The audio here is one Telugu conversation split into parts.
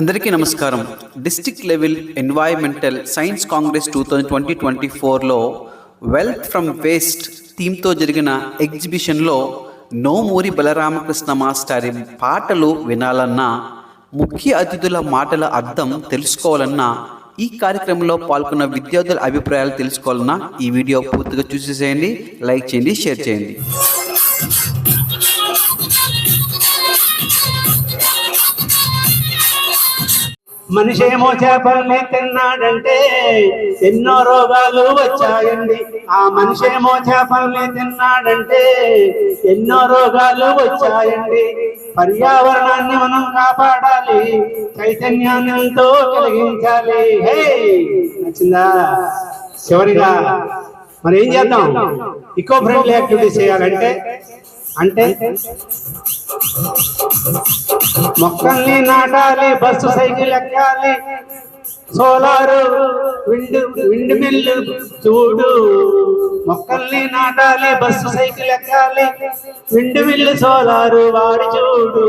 అందరికీ నమస్కారం. District level environmental science congress two thousand twenty twenty ఫోర్లో వెల్త్ ఫ్రమ్ వేస్ట్ థీమ్తో జరిగిన ఎగ్జిబిషన్లో నోమూరి బలరామకృష్ణ మాస్టారి పాటలు వినాలన్నా ముఖ్య అతిథుల మాటల అర్థం తెలుసుకోవాలన్నా ఈ కార్యక్రమంలో పాల్గొన్న విద్యార్థుల అభిప్రాయాలు తెలుసుకోవాలన్నా ఈ వీడియో పూర్తిగా చూసేసేయండి లైక్ చేయండి షేర్ చేయండి. మనిషేమో చేపల్ని తిన్నాడంటే ఎన్నో రోగాలు వచ్చాయండి. ఆ మనిషేమో చేపల్ని తిన్నాడంటే ఎన్నో రోగాలు వచ్చాయండి. పర్యావరణాన్ని మనం కాపాడాలి చైతన్యాన్ని కలిగించాలి. హే! నచ్చిందా? చివరిగా మరి ఏం చేద్దాం? ఇకో ఫ్రెండ్లీ యాక్టివిటీస్ చేయాలంటే అంటే మొక్కల్ని నాటాలి బస్సు సైకిల్ ఎక్కాలి. సోలారు విండ్ విండ్ మిల్లు చూడు. మొక్కల్ని నాటాలి బస్సు సైకిల్ ఎక్కాలి. విండ్ మిల్లు సోలారు వాడి చూడు.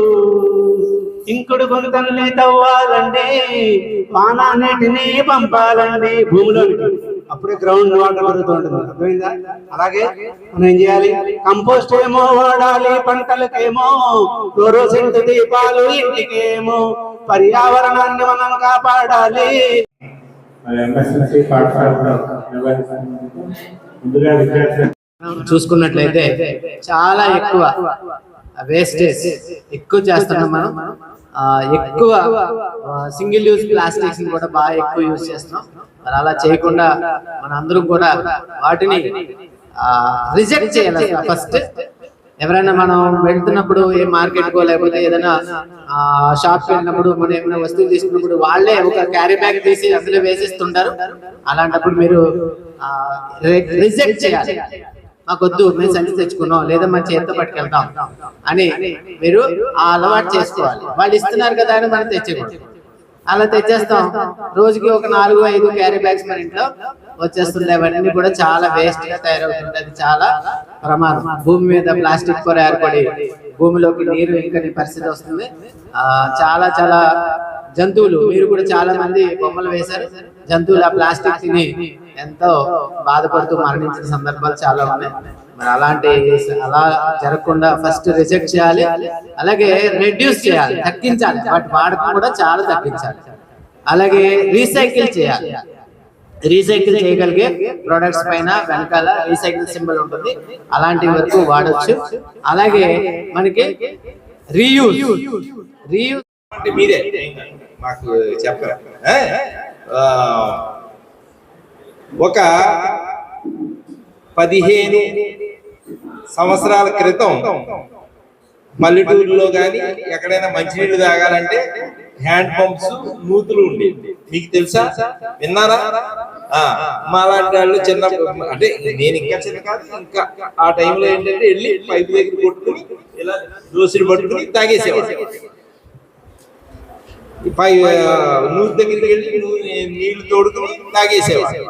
ఇంకుడు గుంతల్ని తవ్వాలండి పానా నీటిని పంపాలండి భూమిలోకి అప్పుడే గ్రౌండ్ వాటర్ పెరుగుతుంటుంది అర్థమైందా? అలాగే మనం ఏం చేయాలి? కంపోస్ట్ ఏమో వాడాలి పంటలకేమో ఫ్లోరోసెంట్ దీపాలు ఇంటికేమో పర్యావరణాన్ని మనం కాపాడాలి. చూసుకున్నట్లయితే చాలా ఎక్కువ వేస్టేజ్ ఎక్కువ చేస్తున్నాం మనం. ఎక్కువ సింగిల్ యూజ్ ప్లాస్టిక్స్ కూడా బాగా ఎక్కువ యూజ్ చేస్తున్నాం. మరి అలా చేయకుండా మన అందరం కూడా వాటిని రిజెక్ట్ చేయాలి ఫస్ట్ ఎవరైనా మనం వెళ్తున్నప్పుడు ఏ మార్కెట్ కో లేకపోతే ఏదైనా షాప్ వెళ్ళినప్పుడు మనం ఏమైనా వస్తువులు తీసుకున్నప్పుడు వాళ్ళే ఒక క్యారీ బ్యాగ్ తీసి అందులో వేసిస్తుంటారు. అలాంటప్పుడు మీరు రిజెక్ట్ చేయాలి. మాకొద్దు మేము సంచి తెచ్చుకున్నాం లేదా మన చేతితో పట్టుకెళ్తాం అని మీరు ఆ అలవాటు చేసుకోవాలి. వాళ్ళు ఇస్తున్నారు కదా అని మనం తెచ్చేకూడదు అలా తెచ్చేస్తాం. రోజుకి ఒక నాలుగు ఐదు క్యారీ బ్యాగ్స్ మన ఇంట్లో వచ్చేస్తుంది. అవన్నీ కూడా చాలా వేస్ట్గా తయారవుతుంది అది చాలా ప్రమాదం. భూమి మీద ప్లాస్టిక్ పొర ఏర్పడి భూమిలోకి నీరు ఇంకని పరిస్థితి వస్తుంది. ఆ చాలా చాలా జంతువులు. మీరు కూడా చాలా మంది బొమ్మలు వేశారు. జంతువులు ఆ ప్లాస్టిక్ తిని ఎంతో బాధపడుతూ మరణించిన సందర్భాలు చాలా ఉన్నాయి. మరి అలాంటి అలా జరగకుండా ఫస్ట్ రిజెక్ట్ చేయాలి అలాగే రెడ్యూస్ చేయాలి తగ్గించాలి. వాటి వాడకం కూడా చాలా తగ్గించాలి. అలాగే రీసైకిల్ చేయాలి. రీసైకిల్ చేయగలిగే ప్రొడక్ట్స్ పైన వెనకాల రీసైకిల్ సింబల్ ఉంటుంది. అలాంటి వరకు వాడచ్చు. అలాగే మనకి రీయూజ్ రీయూజ్ మీరే మాకు చెప్పరా? ఒక పదిహేను సంవత్సరాల క్రితం పల్లెటూరులో కానీ ఎక్కడైనా మంచినీళ్ళు తాగాలంటే హ్యాండ్ పంప్స్ నూతులు ఉండేవి. మీకు తెలుసా? విన్నారా? మా లాంటి వాళ్ళు చిన్న అంటే నేను ఇంకా చిన్న కాదు ఇంకా ఆ టైంలో ఏంటంటే వెళ్ళి పైపు దగ్గర కొట్టుకుని ఇలా దోసులు పట్టుకుని తాగేసేవాడు పై నూతు దగ్గరికి వెళ్ళి నీళ్ళు తోడుకుని తాగేసేవాడు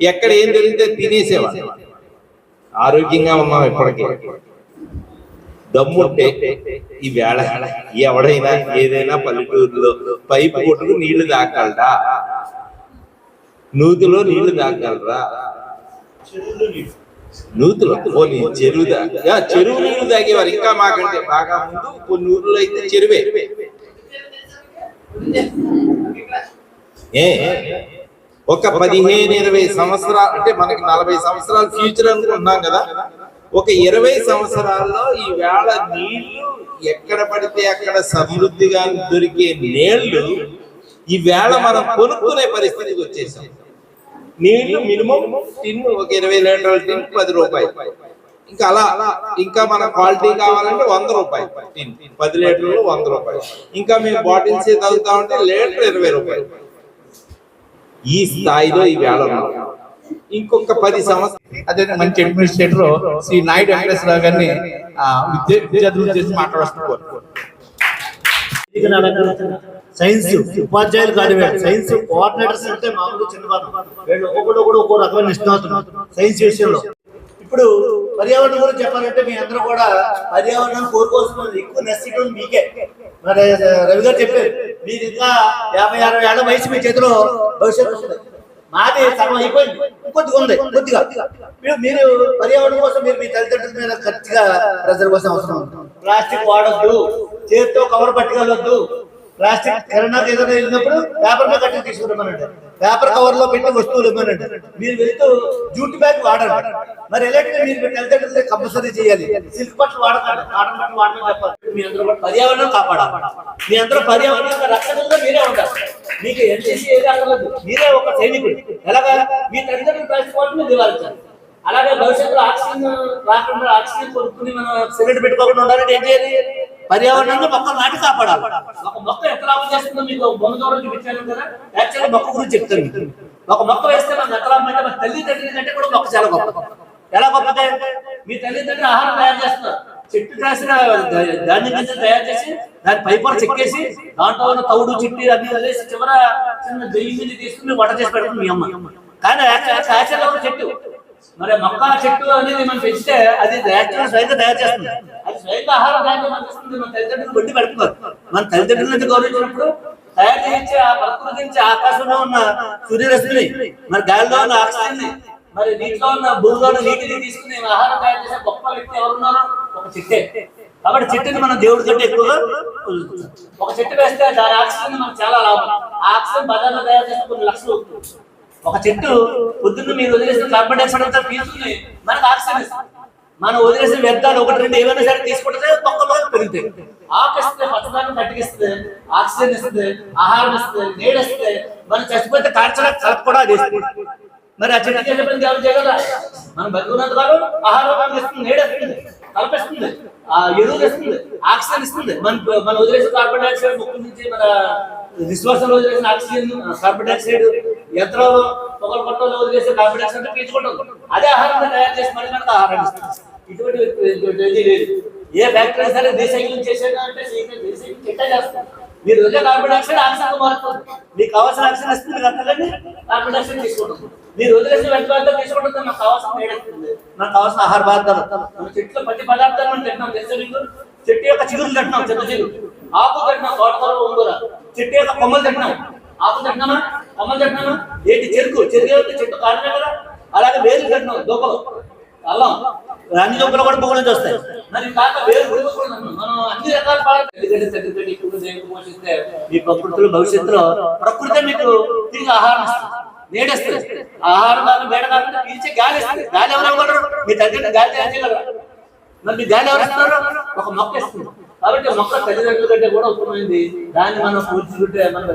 ఎక్కడ ఏం జరిగితే తినేసేవాడు. ఆరోగ్యంగా ఉన్నాం ఇప్పటికీ. దమ్ముంటే ఈ వేళ ఎవడైనా ఏదైనా పల్లెటూరులో పైపు కొట్టుకు నీళ్ళు తాగలరా నూతిలో నీళ్ళు తాగలరా నూతులో? పోనీ చెరువు దా- చెరువు నీళ్ళు తాగేవారు. ఇంకా మాకంటే బాగా ముందు కొన్ని ఊర్లో అయితే చెరువే. ఏ? ఒక పదిహేను ఇరవై సంవత్సరాలు అంటే మనకి నలభై సంవత్సరాల ఫ్యూచర్ అనుకుంటున్నాం కదా. ఒక ఇరవై సంవత్సరాల్లో ఈ వేళ నీళ్ళు ఎక్కడ పడితే అక్కడ సమృద్ధిగా దొరికే నీళ్ళు ఈ వేళ మనం కొనుక్కునే పరిస్థితికి వచ్చేసాం. నీళ్ళు మినిమం టిన్ ఒక ఇరవై లీటర్ల టిన్ పది రూపాయలు. ఇంకా అలా ఇంకా మన క్వాలిటీ కావాలంటే వంద రూపాయలు టిన్. పది లీటర్లు వంద రూపాయలు. ఇంకా మేము బాటిల్స్ తాగుతా ఉంటే లీటర్ ఇరవై రూపాయలు. ఈ స్థాయిలో ఈ వేళ ఇంకొక పది సంవత్సరాలు అదే మంచి అడ్మినిస్ట్రేటర్ శ్రీ నాయుడు వెంకటేశ్వరరావు గారిని విద్యార్థులు చేసి మాట్లాడుతున్నారు. సైన్స్ ఉపాధ్యాయులు కాదు సైన్స్ కోఆర్డినేటర్స్ అంటే మామూలు చిన్నవారు వీళ్ళు ఒక్కొక్కడు కూడా ఒక్కో రకమైన నిష్ణాతులు. సైన్స్ విషయంలో. ఇప్పుడు పర్యావరణం గురించి చెప్పాలంటే మీ అందరూ కూడా పర్యావరణం కోరుకోవాల్సిన ఎక్కువ నష్టం మీకే. మరి రవి గారు చెప్పారు మీరు ఇంకా యాభై అరవై ఏళ్ళ వయసు మీ చేతిలో భవిష్యత్తు ఉంది. మాది సగం అయిపోయింది. కొద్దిగా ఉంది కొద్దిగా. మీరు మీరు పర్యావరణం కోసం మీరు మీ తల్లిదండ్రుల మీద ఖచ్చితంగా ప్రజల కోసం అవసరం ప్లాస్టిక్ వాడొద్దు చేతితో కవర్ పట్టుకెళ్ళొద్దు ప్లాస్టిక్ కిరణాలు ఏదైనా వెళ్ళినప్పుడు పేపర్ మీద కట్టి తీసుకురమ్మనండి పేపర్ కవర్లో పెట్టి వస్తువులు ఇవ్వనండి మీరు వెళ్తూ జూట్ బ్యాగ్ వాడండి. మరి ఎలాంటి మీరు మీ తల్లిదండ్రులు కంపల్సరీ చేయాలి. సిల్క్ బట్టలు వాడకండి. కాటన్ బట్టలు వాడమని చెప్పాలి. మీ అందరూ కూడా పర్యావరణం కాపాడాలి. మీ అందరూ పర్యావరణం రక్షణలో మీరే ఉంటారు మీకు ఎన్సీసీ ఏది అక్కర్లేదు మీరే ఒక సైనికుడు. ఎలాగా? మీ తల్లిదండ్రులు ప్లాస్టిక్ వాటిని నివారించాలి. అలాగే భవిష్యత్తులో ఆక్సిజన్ రాకుండా ఆక్సిజన్ కొనుక్కుని మనం సిగరెట్ పెట్టుకోకుండా ఉండాలంటే ఏం చేయాలి? పర్యావరణంలో మొక్కలు నాటి కాపాడాలి. ఒక మొక్క ఎంత లాభం చేస్తుందో మీకు బొమ్మ దూరం చూపించాను కదా? యాక్చువల్గా మొక్క గురించి చెప్తాను ఒక మొక్క వేస్తే మనకు ఎంత లాభం అంటే మన తల్లిదండ్రుల కంటే కూడా మొక్క చాలా గొప్ప. ఎలా గొప్పదే మీ తల్లిదండ్రులు ఆహారం తయారు చేస్తున్నారు. చెట్టు కాసిన ధాన్యం గింజలు తయారు చేసి దాని పైపొర చెక్కేసి దాంట్లో ఉన్న తౌడు చిట్టి అన్ని వదిలేసి చివర చిన్న దెయ్యి మీద తీసుకుని వంట చేసి పెడుతుంది మీ అమ్మ. కానీ యాక్చువల్ చెట్టు. మరి మొక్క చెట్టు అనేది మనం పెంచితే అది యాక్చువల్ స్వయంగా తయారు చేస్తుంది. అది స్వయంగా ఆహారం మన తల్లిదండ్రులు బండి పెడుతున్నారు మన తల్లిదండ్రుల నుంచి గౌరవించినప్పుడు తయారు చేయించే ఆ ప్రకృతి నుంచి ఆకాశంలో ఉన్న సూర్యరశ్మిని మరి గాలిలో ఉన్న ఆకాశాన్ని మరి నీటిలో ఉన్న భూమిలో ఉన్న నీటిని తీసుకుని ఆహారం తయారు చేసే గొప్ప వ్యక్తి ఎవరున్నారో ఒక చిట్టే. కాబట్టి చెట్టుని మనం దేవుడి కంటే ఎక్కువగా ఒక చెట్టు వేస్తే దాని ఆక్సిజన్ మనకు చాలా లాభం. ఆ ఆక్సిజన్ బజార్లో తయారు చేస్తే కొన్ని లక్షలు ఒక చెట్టు పొద్దున్న మీరు వదిలేసిన కార్బన్ డైఆక్సైడ్ అంతా పీల్చుకుని మనకు ఆక్సిజన్ ఇస్తుంది. మనం వదిలేసిన వ్యర్థాలు ఒకటి రెండు ఏమైనా సరే తీసుకుంటే మొక్కలు పెరుగుతాయి. ఆకు పచ్చదాన్ని పచ్చదనం ఆక్సిజన్ ఇస్తుంది ఆహారం ఇస్తుంది నీళ్ళు ఇస్తే మనం చచ్చిపోతే కార్చడా కలప కూడా అది ఇస్తుంది మరి ఆ చెట్టు చేసే పని ఎవరు చేయగలరా మనం బతుకున్నంత కాలం ఆహారం ఇస్తుంది నీడ ఇస్తుంది కల్పిస్తుంది ఆ ఎరువులు ఇస్తుంది ఆక్సిజన్ ఇస్తుంది. మన మన వదిలేసిన కార్బన్ డైఆక్సైడ్ ముక్కు నుంచి మన విశ్వాసంలో వదిలేసిన ఆక్సిజన్ కార్బన్ డైఆక్సైడ్ యంత్రంలో పొగల పట్టలో వదిలేసిన కార్బన్ డైఆక్సైడ్ పీల్చుకుంటుంది. అదే ఆహారంగా తయారు చేసి మళ్ళీ మనకు ఆహారం ఇస్తుంది. ఇటువంటి ఇది లేదు ఏ ఫ్యాక్టరీ సరే రీసైక్లింగ్ చేసేది అంటే రీసైక్లింగ్ చెట్ట చేస్తారు. మీరు వదిలే కార్బన్ డైఆక్సైడ్ ఆక్సిజన్ మారుతుంది. మీకు కావాల్సిన ఆక్సిజన్ వస్తుంది కట్టలేని కార్బన్ డైఆక్సైడ్ తీసుకుంటాం మీరు వదిలేసిన వెంట పదార్థాలు తీసుకుంటుంది నాకు కావాల్సిన నాకు కావాల్సిన ఆహార పదార్థాలు. మన చెట్లు ప్రతి పదార్థాలు మనం తింటున్నాం తెలుసా మీకు? చెట్టు యొక్క చిగురు తింటున్నాం చెట్టు చిగురు. ఆకు తింటున్నాం తోటకూర ఉంగుర చెట్టు యొక్క కొమ్మలు తింటున్నాం ఆకు తింటున్నామా కొమ్మలు తింటున్నామా ఏంటి? చెరుకు. చెరుకు చెట్టు కారణమే కదా. అలాగే వేలు తింటున్నాం దూపలు అల్లం. అన్ని దూపలు కూడా పొగలు వస్తాయి. మరి కాక వేరు మనం అన్ని రకాల ఎందుకంటే చక్కటి ఎక్కువ దేవుడు పోషిస్తే మీ ప్రకృతిలో భవిష్యత్తులో ప్రకృతి మీకు తిరిగి ఆహారం నేడేస్తుంది. ఆహారం కాదు వేడ కాకుండా పీల్చే గాలి ఇస్తుంది గాలి ఎవరు ఇవ్వగలరు? మీ తల్లిదండ్రులు గాలి తయారు చేయగలరా? మరి మీ గాలి ఎవరు ఇస్తున్నారు ఒక మొక్క ఇస్తుంది. కాబట్టి మొక్క తల్లిదండ్రుల కంటే కూడా ఉత్తమమైంది. దాన్ని మనం పూర్చుకుంటే మనం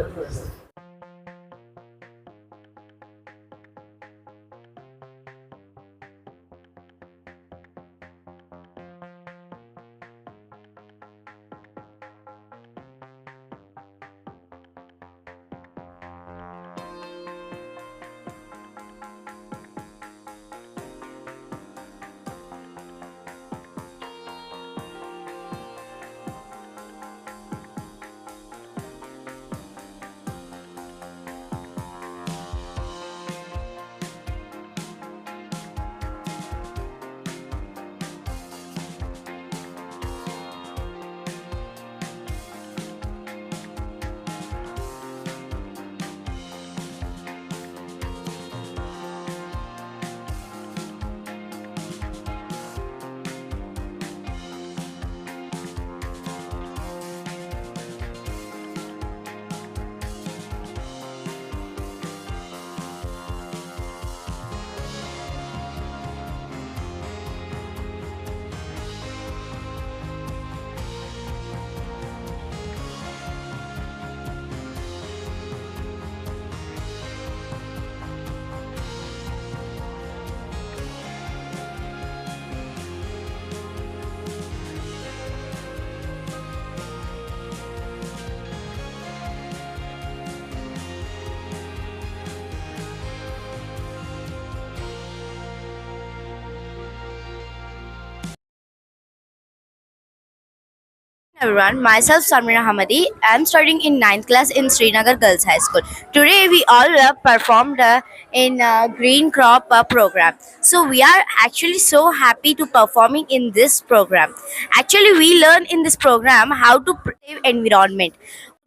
everyone, myself Samira Hamadi. I am studying in 9th class in Srinagar Girls High School. Today we all uh, performed uh, in Green Crop uh, program. So we are actually so happy to performing in this program. Actually we learn in this program how to protect environment,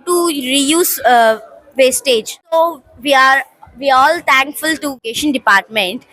to reuse uh, wastage. So we are we all thankful to education department